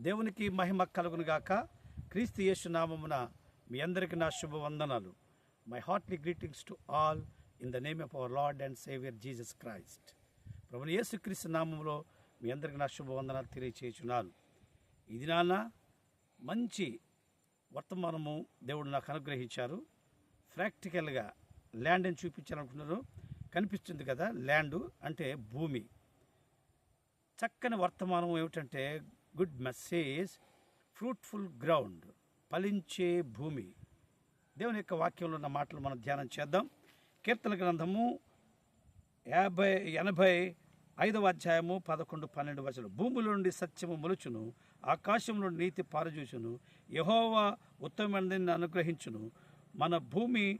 దేవునికి మహిమ కలుగునుగాక క్రీస్తు యేసు నామమున మీ అందరికీ నా శుభవందనాలు. My heartly greetings to all in the name of our Lord and saviour Jesus Christ ప్రభుని యేసు క్రీస్తు నామంలో మీ అందరికీ నా శుభవందనాలు తెలియచేయుచున్నాను. ఇది నాన్న మంచి వర్తమానము దేవుడు నాకు అనుగ్రహించారు. ప్రాక్టికల్గా ల్యాండ్ అని చూపించాలనుకుంటున్నారు. కనిపిస్తుంది కదా ల్యాండ్ అంటే భూమి. చక్కని వర్తమానం ఏమిటంటే గుడ్ మెసేజ్ ఫ్రూట్ఫుల్ గ్రౌండ్ ఫలించే భూమి. దేవుని యొక్క వాక్యంలో ఉన్న మాటలు మనం ధ్యానం చేద్దాం. కీర్తన గ్రంథము యాభై ఎనభై ఐదవ అధ్యాయము పదకొండు పన్నెండు వచనం భూమిలో నుండి సత్యము మొలుచును ఆకాశం నుండి నీతి పారజూచును యహోవా ఉత్తమమైన అనుగ్రహించును. మన భూమి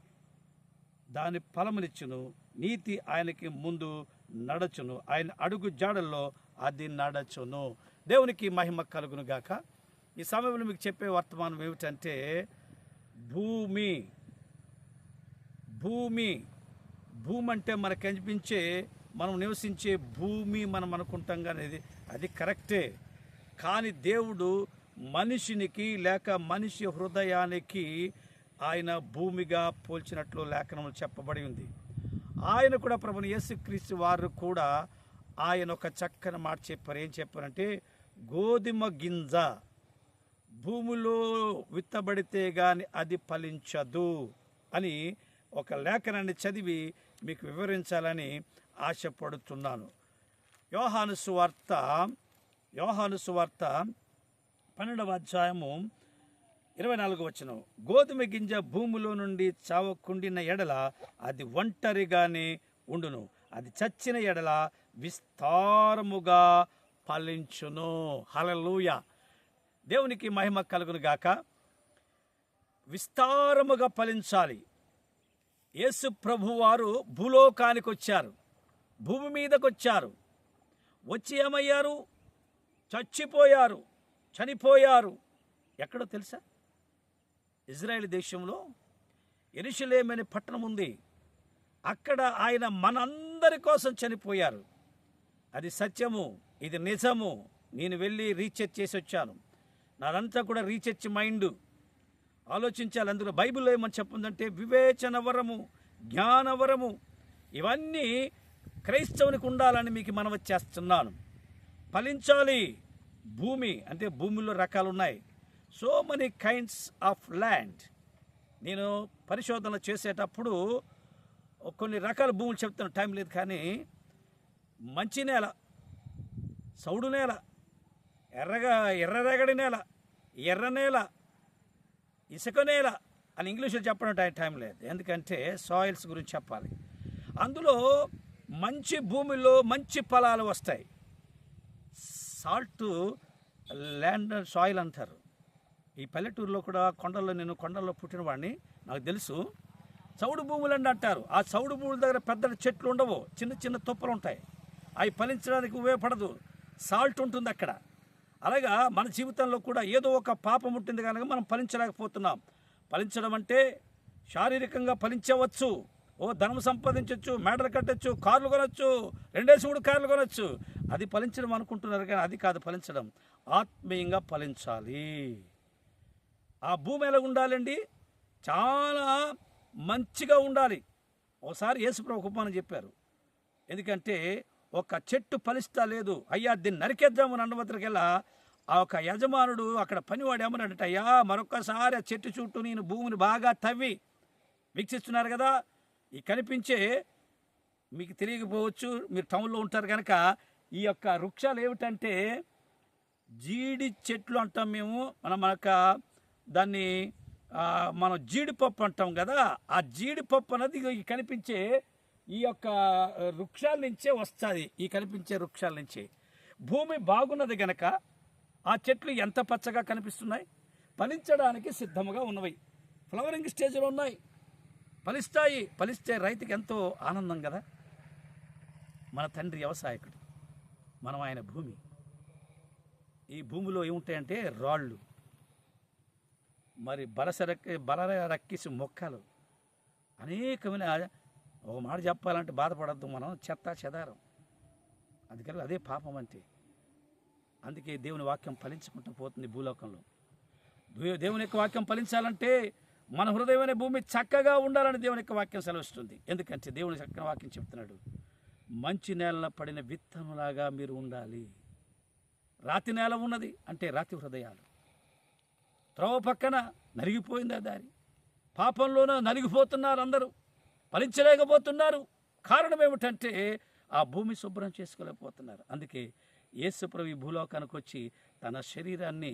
దాని ఫలమునిచ్చును నీతి ఆయనకి ముందు నడచును. ఆయన అడుగు జాడల్లో అది నడచును. దేవునికి మహిమ కలుగునుగాక ఈ సమయంలో మీకు చెప్పే వర్తమానం ఏమిటంటే భూమి భూమి భూమి అంటే మనకు కనిపించే మనం నివసించే భూమి మనం అనుకుంటాం కానీ అది అది కరెక్టే. కానీ దేవుడు మనిషినికి లేక మనిషి హృదయానికి ఆయన భూమిగా పోల్చినట్లు లేఖనములు చెప్పబడి ఉంది. ఆయన కూడా ప్రభుని యేసుక్రీస్తు వారు కూడా ఆయన ఒక చక్కని మాట చెప్పారు. ఏం చెప్పారంటే గోధుమ గింజ భూమిలో విత్తబడితే గాని అది ఫలించదు అని ఒక లేఖనాన్ని చదివి మీకు వివరించాలని ఆశపడుతున్నాను. యోహాను సువార్త యోహాను సువార్త పన్నెండవ అధ్యాయము ఇరవై నాలుగు వచ్చిన గోధుమ గింజ భూమిలో నుండి చావకుండిన ఎడల అది ఒంటరిగానే ఉండును. అది చచ్చిన ఎడల విస్తారముగా ఫలించును. హలలుయ దేవునికి మహిమ కలుగును గాక. విస్తారముగా ఫలించాలి. యేసు ప్రభువారు భూలోకానికి వచ్చారు. భూమి మీదకు వచ్చారు. వచ్చి ఏమయ్యారు? చచ్చిపోయారు. చనిపోయారు. ఎక్కడో తెలుసా? ఇజ్రాయెల్ దేశంలో ఎరుషలేం అనే పట్టణం ఉంది. అక్కడ ఆయన మనందరి కోసం చనిపోయారు. అది సత్యము. ఇది నిజము. నేను వెళ్ళి రీసెర్చ్ చేసి వచ్చాను. నాదంతా కూడా రీసెర్చ్ మైండ్. ఆలోచించాలి. అందులో బైబిల్లో ఏమని చెప్పిందంటే వివేచన వరము జ్ఞానవరము ఇవన్నీ క్రైస్తవునికి ఉండాలని మీకు మనవి చేస్తున్నాను ఫలించాలి. భూమి అంటే భూమిలో రకాలు ఉన్నాయి so many kinds of land నేను పరిశోధన చేసేటప్పుడు కొన్ని రకాల భూములు చెప్తాను. టైం లేదు కానీ మంచి నేల సౌడు నేల ఎర్రగా ఎర్రరేగడి నేల ఎర్ర నేల ఇసుక నేల అని ఇంగ్లీష్లో చెప్పడం టైం టైం లేదు. ఎందుకంటే సాయిల్స్ గురించి చెప్పాలి. అందులో మంచి భూమిలో మంచి ఫలాలు వస్తాయి. సాల్ట్ ల్యాండ్ సాయిల్ అంటారు. ఈ పల్లెటూరులో కూడా కొండల్లో నేను కొండల్లో పుట్టిన వాడిని నాకు తెలుసు. చౌడు భూములు అని అంటారు. ఆ చౌడు భూముల దగ్గర పెద్ద చెట్లు ఉండవు. చిన్న చిన్న తుప్పలు ఉంటాయి. అవి ఫలించడానికి ఉపయోగపడదు. సాల్ట్ ఉంటుంది అక్కడ. అలాగా మన జీవితంలో కూడా ఏదో ఒక పాపం ఉంటుంది కనుక మనం ఫలించలేకపోతున్నాం. ఫలించడం అంటే శారీరకంగా ఫలించవచ్చు. ఓ ధనం సంపాదించవచ్చు మేడలు కట్టచ్చు కార్లు కొనొచ్చు రెండేసి మూడు కార్లు కొనొచ్చు. అది ఫలించడం అనుకుంటున్నారు కానీ అది కాదు ఫలించడం. ఆత్మీయంగా ఫలించాలి. ఆ భూమి ఎలా ఉండాలండి? చాలా మంచిగా ఉండాలి. ఒకసారి యేసుప్రభు ఉపమానం చెప్పారు. ఎందుకంటే ఒక చెట్టు ఫలిస్తా లేదు. అయ్యా దీన్ని నరికేద్దామని అన్నవతరికెలా ఆ ఒక యజమానుడు అక్కడ పనివాడు ఏమన్నాడట అయ్యా మరొకసారి ఆ చెట్టు చుట్టూ నేను భూమిని బాగా తవ్వి వీక్షిస్తున్నారు కదా ఈ కనిపించే మీకు తెలియకపోవచ్చు మీరు టౌన్లో ఉంటారు కనుక ఈ యొక్క వృక్షాలు ఏమిటంటే జీడి చెట్లు అంటాం మేము మనం మనక దాన్ని మనం జీడిపప్పు అంటాం కదా ఆ జీడిపప్పు అనేది కనిపించే ఈ యొక్క వృక్షాల నుంచే వస్తుంది. ఈ కనిపించే వృక్షాల నుంచి. భూమి బాగున్నది గనక ఆ చెట్లు ఎంత పచ్చగా కనిపిస్తున్నాయి? ఫలించడానికి సిద్ధముగా ఉన్నవి. ఫ్లవరింగ్ స్టేజ్లో ఉన్నాయి. ఫలిస్తాయి. ఫలిస్తే రైతుకి ఎంతో ఆనందం కదా? మన తండ్రి వ్యవసాయకుడు. మనం ఆయన భూమి. ఈ భూమిలో ఏముంటాయంటే రాళ్ళు. మరి బలస బలరక్కిసి మొక్కలు. అనేకమైన ఒక మాట చెప్పాలంటే బాధపడద్దు మనం చెత్త చెదారం. అందుకని అదే పాపం అంటే. అందుకే దేవుని వాక్యం ఫలించుకుంటూ పోతుంది భూలోకంలో. దేవుని యొక్క వాక్యం ఫలించాలంటే మన హృదయం అనే భూమి చక్కగా ఉండాలని దేవుని యొక్క వాక్యం సెలవిస్తుంది. ఎందుకంటే దేవుని చక్కని వాక్యం చెప్తున్నాడు. మంచి నేలలో పడిన విత్తనంలాగా మీరు ఉండాలి. రాతి నేల ఉన్నది అంటే రాతి హృదయాలు. త్రోవ పక్కన నలిగిపోయిందా దారి. పాపంలోనూ నలిగిపోతున్నారు అందరూ. ఫలించలేకపోతున్నారు. కారణం ఏమిటంటే ఆ భూమి శుభ్రం చేసుకోలేకపోతున్నారు. అందుకే యేసుప్రభు ఈ భూలోకానికి వచ్చి తన శరీరాన్ని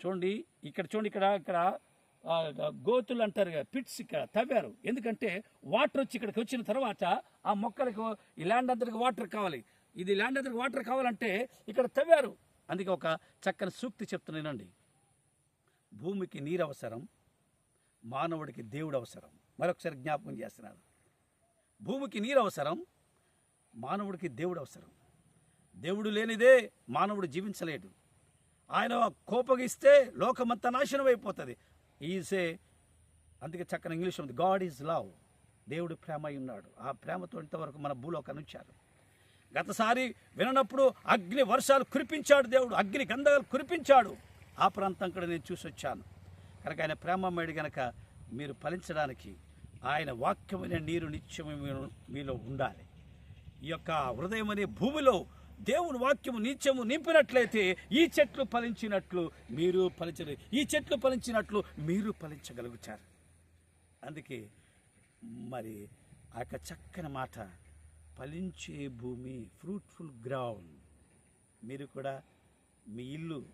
చూడండి ఇక్కడ చూడండి ఇక్కడ ఇక్కడ గోతులు అంటారు పిట్స్ ఇక్కడ తవ్వారు. ఎందుకంటే వాటర్ వచ్చి ఇక్కడికి వచ్చిన తర్వాత ఆ మొక్కలకు ఈ ల్యాండ్ అందరికి వాటర్ కావాలి. ఇది ల్యాండ్ అందరికి వాటర్ కావాలంటే ఇక్కడ తవ్వారు. అందుకే ఒక చక్కని సూక్తి చెప్తున్నానండి. భూమికి నీరు అవసరం మానవుడికి దేవుడు అవసరం మరొకసారి జ్ఞాపకం చేస్తున్నారు. భూమికి నీరు అవసరం మానవుడికి దేవుడు అవసరం దేవుడు లేనిదే మానవుడు జీవించలేడు. ఆయన కోపగిస్తే లోకమంతా నాశనం అయిపోతుంది. ఈసే అందుకే చక్కని ఇంగ్లీష్ ఉంది. గాడ్ ఈజ్ లవ్ దేవుడు ప్రేమ అయి ఉన్నాడు. ఆ ప్రేమతో ఇంతవరకు మన భూలోకాన్ని ఉంచారు. గతసారి విననప్పుడు అగ్ని వర్షాలు కురిపించాడు దేవుడు. అగ్ని గంధకాలు కురిపించాడు. ఆ ప్రాంతం కూడా నేను చూసి వచ్చాను కనుక ఆయన ప్రేమమ్మడి గనక మీరు ఫలించడానికి ఆయన వాక్యమైన నీరు నిత్యము మీలో ఉండాలి. ఈ యొక్క హృదయం అనే భూమిలో దేవుని వాక్యము నిత్యము నింపినట్లయితే ఈ చెట్లు ఫలించినట్లు మీరు ఫలించలేదు ఈ చెట్లు ఫలించినట్లు మీరు ఫలించగలుగుతారు. అందుకే మరి ఆ యొక్క చక్కని మాట ఫలించే భూమి ఫ్రూట్ఫుల్ గ్రౌండ్. మీరు కూడా మీ ఇల్లు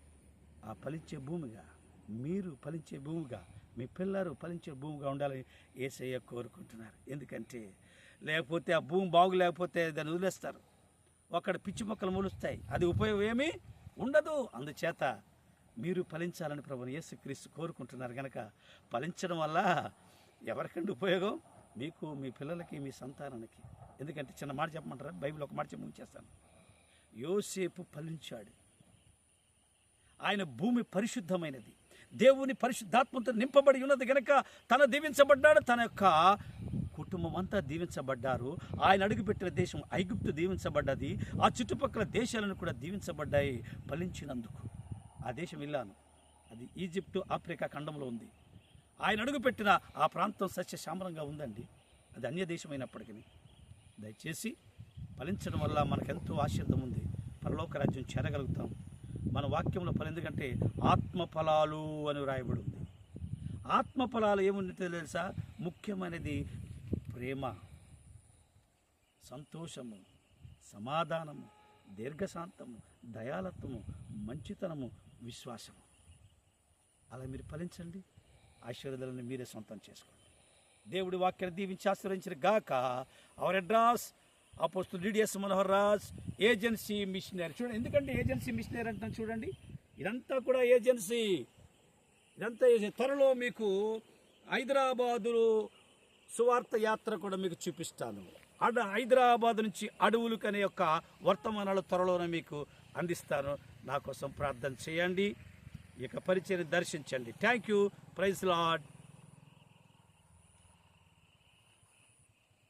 ఆ ఫలించే భూమిగా మీరు ఫలించే భూమిగా మీ పిల్లలు ఫలించే భూమిగా ఉండాలని ఏసయ్య కోరుకుంటున్నారు. ఎందుకంటే లేకపోతే ఆ భూమి బాగు లేకపోతే దాన్ని వదిలేస్తారు. అక్కడ పిచ్చి మొక్కలు మొలుస్తాయి. అది ఉపయోగం ఏమీ ఉండదు. అందుచేత మీరు ఫలించాలని ప్రభుని యేసుక్రీస్తు కోరుకుంటున్నారు కనుక ఫలించడం వల్ల ఎవరికండి ఉపయోగం? మీకు మీ పిల్లలకి మీ సంతానానికి. ఎందుకంటే చిన్న మాట చెప్పమంటారా? బైబిల్ ఒక మాట చెప్పి యోసేపు ఫలించాడు. ఆయన భూమి పరిశుద్ధమైనది. దేవుని పరిశుద్ధాత్మతో నింపబడి ఉన్నది గనక తన దీవించబడ్డాడు తన యొక్క కుటుంబం అంతా దీవించబడ్డారు. ఆయన అడుగుపెట్టిన దేశం ఐగుప్తు దీవించబడ్డది. ఆ చుట్టుపక్కల దేశాలను కూడా దీవించబడ్డాయి ఫలించినందుకు. ఆ దేశం వెళ్ళాను అది ఈజిప్టు ఆఫ్రికా ఖండంలో ఉంది. ఆయన అడుగుపెట్టిన ఆ ప్రాంతం సస్యశామరంగా ఉందండి. అది అన్య దేశమైనప్పటికీ. దయచేసి ఫలించడం వల్ల మనకెంతో ఆశీర్దం ఉంది. పరలోక రాజ్యం చేరగలుగుతాం. మన వాక్యంలో ఫలం ఎందుకంటే ఆత్మ ఫలాలు అని వ్రాయబడి ఉంది ఆత్మ ఫలాలు తెలుసా? ముఖ్యమైనది ప్రేమ సంతోషము సమాధానము దీర్ఘశాంతము దయాలత్వము మంచితనము విశ్వాసము. అలా మీరు ఫలించండి. ఆశీర్వాదాలను మీరే సొంతం చేసుకోండి. దేవుడి వాక్యాన్ని దీవించి ఆశ్రయించిన గాక our address apostle DDS Manohar Raj agency missionary. చూడండి ఎందుకంటే ఏజెన్సీ మిషనరీ అంటాను చూడండి. ఇదంతా కూడా ఏజెన్సీ. ఇదంతా ఏజెన్సీ. త్వరలో మీకు హైదరాబాదు సువార్త యాత్ర కూడా మీకు చూపిస్తాను. అడ హైదరాబాద్ నుంచి అడవులకు అనే యొక్క వర్తమానాలు త్వరలోనే మీకు అందిస్తాను. నా కోసం ప్రార్థన చేయండి. ఇక పరిచయం దర్శించండి. Thank you praise lord